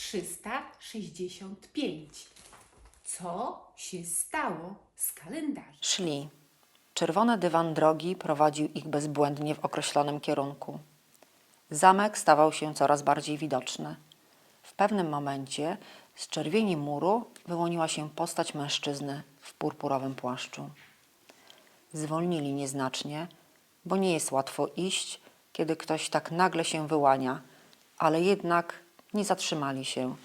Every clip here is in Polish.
365. Co się stało z kalendarzem? Szli. Czerwony dywan drogi prowadził ich bezbłędnie w określonym kierunku. Zamek stawał się coraz bardziej widoczny. W pewnym momencie z czerwieni muru wyłoniła się postać mężczyzny w purpurowym płaszczu. Zwolnili nieznacznie, bo nie jest łatwo iść, kiedy ktoś tak nagle się wyłania, ale jednak nie zatrzymali się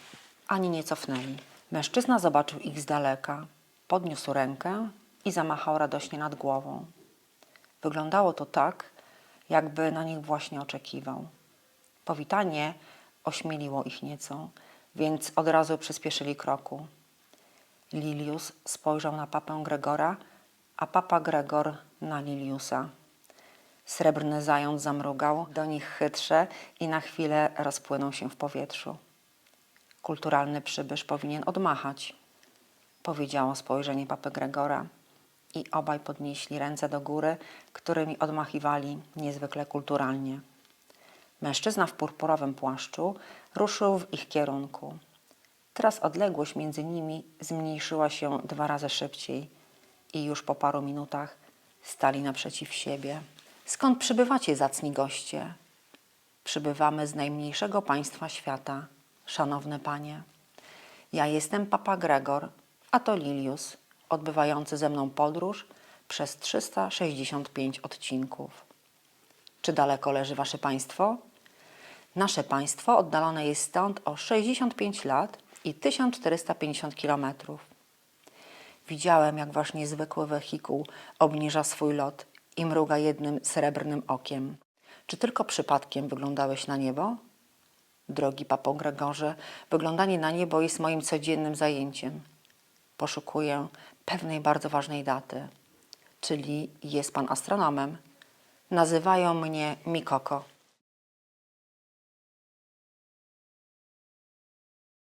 ani nie cofnęli. Mężczyzna zobaczył ich z daleka, podniósł rękę i zamachał radośnie nad głową. Wyglądało to tak, jakby na nich właśnie oczekiwał. Powitanie ośmieliło ich nieco, więc od razu przyspieszyli kroku. Lilius spojrzał na papę Gregora, a papa Gregor na Liliusa. Srebrny zając zamrugał do nich chytrze i na chwilę rozpłynął się w powietrzu. Kulturalny przybysz powinien odmachać, powiedziało spojrzenie papy Gregora. I obaj podnieśli ręce do góry, którymi odmachiwali niezwykle kulturalnie. Mężczyzna w purpurowym płaszczu ruszył w ich kierunku. Teraz odległość między nimi zmniejszyła się dwa razy szybciej i już po paru minutach stali naprzeciw siebie. Skąd przybywacie, zacni goście? Przybywamy z najmniejszego państwa świata, szanowny panie. Ja jestem papa Gregor, a to Lilius, odbywający ze mną podróż przez 365 odcinków. Czy daleko leży wasze państwo? Nasze państwo oddalone jest stąd o 65 lat i 1450 kilometrów. Widziałem, jak wasz niezwykły wehikuł obniża swój lot i mruga jednym srebrnym okiem. Czy tylko przypadkiem wyglądałeś na niebo? Drogi papo Gregorze, wyglądanie na niebo jest moim codziennym zajęciem. Poszukuję pewnej bardzo ważnej daty, czyli jest pan astronomem. Nazywają mnie Mikoko.